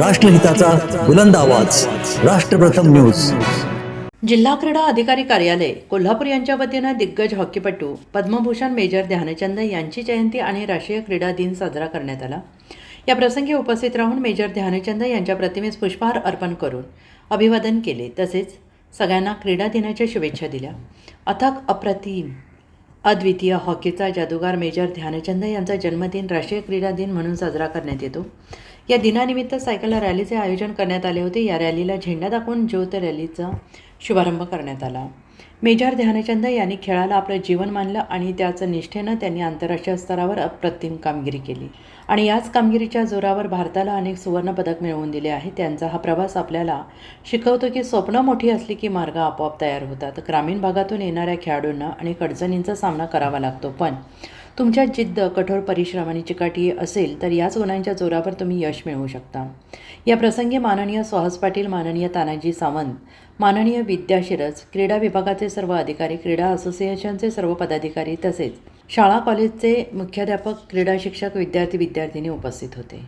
राष्ट्रहिताचा बुलंद आवाज. राष्ट्रप्रथम न्यूज. जिल्हा क्रीडा अधिकारी कार्यालय कोल्हापूर यांच्या वतीनं दिग्गज हॉकीपटू पद्मभूषण मेजर ध्यानचंद यांची जयंती आणि राष्ट्रीय क्रीडा दिन साजरा करण्यात आला. या प्रसंगी उपस्थित राहून मेजर ध्यानचंद यांच्या प्रतिमेस पुष्पहार अर्पण करून अभिवादन केले. तसेच सगळ्यांना क्रीडा दिनाच्या शुभेच्छा दिल्या. अथक अप्रतिम अद्वितीय हॉकीचा जादूगार मेजर ध्यानचंद यांचा जन्मदिन राष्ट्रीय क्रीडा दिन म्हणून साजरा करण्यात येतो. या दिनानिमित्त सायकल रॅलीचे आयोजन करण्यात आले होते. या रॅलीला झेंडा दाखवून ज्योत रॅलीचा शुभारंभ करण्यात आला. मेजर ध्यानचंद यांनी खेळाला आपलं जीवन मानलं आणि त्याचं निष्ठेनं त्यांनी आंतरराष्ट्रीय स्तरावर अप्रतिम कामगिरी केली. आणि याच कामगिरीच्या जोरावर भारताला अनेक सुवर्णपदक मिळवून दिले आहे त्यांचा हा प्रवास आपल्याला शिकवतो की स्वप्न मोठी असली की मार्ग आपोआप तयार होतात. ग्रामीण भागातून येणाऱ्या खेळाडूंना अनेक अडचणींचा सामना करावा लागतो. पण तुमच्या जिद्द कठोर परिश्रम आणि चिकाटी असेल तर याच गुणांच्या जोरावर तुम्ही यश मिळवू शकता. या प्रसंगी माननीय सुहास पाटील माननीय तानाजी सावंत माननीय विद्या शिरस क्रीडा विभागाचे सर्व अधिकारी क्रीडा असोसिएशनचे सर्व पदाधिकारी तसेच शाळा कॉलेजचे मुख्याध्यापक क्रीडा शिक्षक विद्यार्थी विद्यार्थिनी उपस्थित होते.